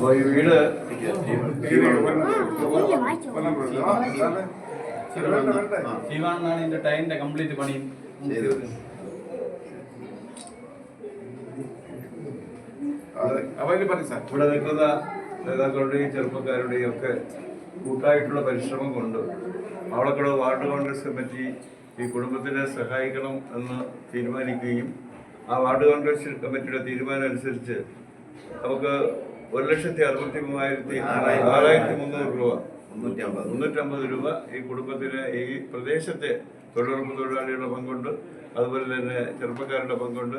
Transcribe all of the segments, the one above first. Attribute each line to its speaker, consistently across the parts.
Speaker 1: അപ്പോൾ ഈ വീട്
Speaker 2: ശിവാണെന്നാണ് ഇതിന്റെ ടൈമിന്റെ കംപ്ലീറ്റ് പണി.
Speaker 3: അവർ പറഞ്ഞു സാർ
Speaker 1: ഇവിടെ നിൽക്കുന്ന നേതാക്കളുടെയും ചെറുപ്പക്കാരുടെയും ഒക്കെ കൂട്ടായിട്ടുള്ള പരിശ്രമം കൊണ്ട് മാവളക്കടവ് വാർഡ് കോൺഗ്രസ് കമ്മിറ്റി ഈ കുടുംബത്തിനെ സഹായിക്കണം എന്ന് തീരുമാനിക്കുകയും ആ വാർഡ് കോൺഗ്രസ് കമ്മിറ്റിയുടെ തീരുമാനം അനുസരിച്ച് നമുക്ക് ഒരു ലക്ഷത്തി അറുപത്തി മൂവായിരത്തി ആറായിരത്തി മുന്നൂറ് രൂപ.
Speaker 4: മുന്നൂറ്റമ്പത്.
Speaker 1: രൂപ ഈ കുടുംബത്തിന് ഈ പ്രദേശത്തെ തൊഴിലുറപ്പ് തൊഴിലാളികളുടെ പങ്കുണ്ട്. അതുപോലെ തന്നെ ചെറുപ്പക്കാരുടെ പങ്കുണ്ട്.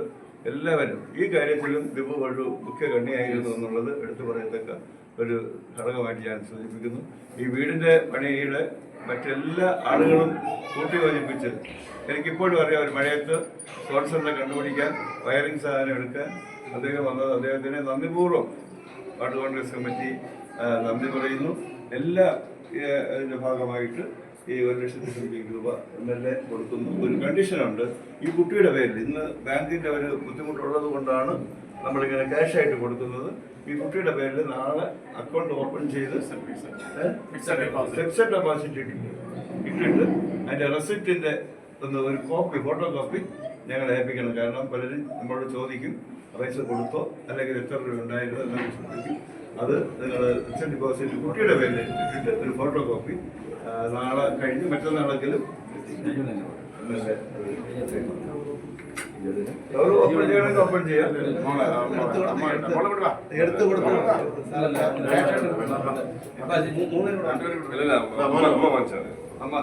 Speaker 1: എല്ലാവരും ഈ കാര്യത്തിലും ദിബു വഴു മുഖ്യ കണ്ണിയായിരുന്നു എന്നുള്ളത് എടുത്തു പറയത്തക്ക ഒരു ഘടകമായിട്ട് ഞാൻ സൂചിപ്പിക്കുന്നു. ഈ വീടിന്റെ പണിയുടെ മറ്റെല്ലാ ആളുകളും കൂട്ടിയോജിപ്പിച്ച് എനിക്കിപ്പോഴും അറിയാം ഒരു മഴയത്ത് സ്പോൺസറിനെ കണ്ടുപിടിക്കാൻ വയറിംഗ് സാധനം എടുക്കാൻ അദ്ദേഹം വന്നത് അദ്ദേഹത്തിന് നന്ദിപൂർവം വാർഡ് കോൺഗ്രസ് കമ്മിറ്റി നന്ദി പറയുന്നു. എല്ലാ അതിന്റെ ഭാഗമായിട്ട് ഈ ഒരു ലക്ഷത്തി സംതിങ് രൂപ എം എൽ എ കൊടുക്കുന്നു. ഒരു കണ്ടീഷനുണ്ട്. ഈ കുട്ടിയുടെ പേരിൽ ഇന്ന് ബാങ്കിന്റെ ഒരു ബുദ്ധിമുട്ടുള്ളത് കൊണ്ടാണ് നമ്മളിങ്ങനെ ക്യാഷ് ആയിട്ട് കൊടുക്കുന്നത്. ഈ കുട്ടിയുടെ പേരിൽ നാളെ അക്കൗണ്ട് ഓപ്പൺ ചെയ്ത് ഫിക്സഡ് ഡെപ്പോസിറ്റ്. ഇട്ടിട്ട് ഇട്ടിട്ട് റെസിപ്റ്റിന്റെ റെസിപ്റ്റിന്റെ ഒന്ന് ഒരു കോപ്പി ഫോട്ടോ കോപ്പി ഞങ്ങൾ ഏൽപ്പിക്കണം. കാരണം പലരും നമ്മളോട് ചോദിക്കും പൈസ കൊടുത്തോ അല്ലെങ്കിൽ എത്ര രൂപ ഉണ്ടായിരുന്നു എന്നൊക്കെ ചോദിക്കും. അത് നിങ്ങൾ ഫിക്സഡ് ഡിപ്പോസിറ്റ് കുട്ടിയുടെ പേരിൽ ഇട്ടിട്ട് ഒരു ഫോട്ടോ കോപ്പി നാളെ കഴിഞ്ഞ് മറ്റന്നാളെങ്കിലും ഓപ്പൺ ചെയ്യാം.
Speaker 4: എടുത്തു കൊടുത്തു
Speaker 3: അമ്മ.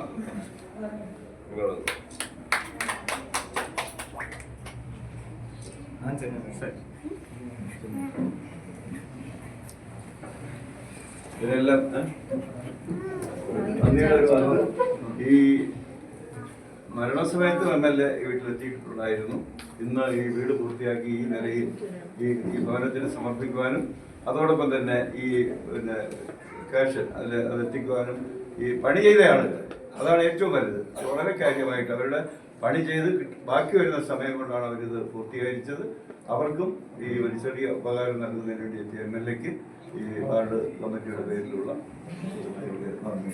Speaker 1: ഒരു വാക്ക്. ഈ മരണസമയത്ത് എം എൽ എ വീട്ടിലെത്തിയിട്ടുണ്ടായിരുന്നു ഇന്ന് ഈ വീട് പൂർത്തിയാക്കി ഈ നിലയിൽ ഈ ഈ ഭവനത്തിന് സമർപ്പിക്കുവാനും അതോടൊപ്പം തന്നെ ഈ പിന്നെ ക്യാഷ് അതിൽ അതെത്തിക്കുവാനും ഈ പണി ചെയ്ത അതാണ് ഏറ്റവും വലുത്. വളരെ കാര്യമായിട്ട് അവരുടെ പണി ചെയ്ത് ബാക്കി വരുന്ന സമയം കൊണ്ടാണ് അവരിത് പൂർത്തീകരിച്ചത്. അവർക്കും ഈ ഒരു ചെറിയ ഉപകാരം നൽകുന്നതിന് വേണ്ടി എത്തിയ എം എൽ എക്ക് ഈ വാർഡ് കമ്മിറ്റിയുടെ പേരിലുള്ള നന്ദി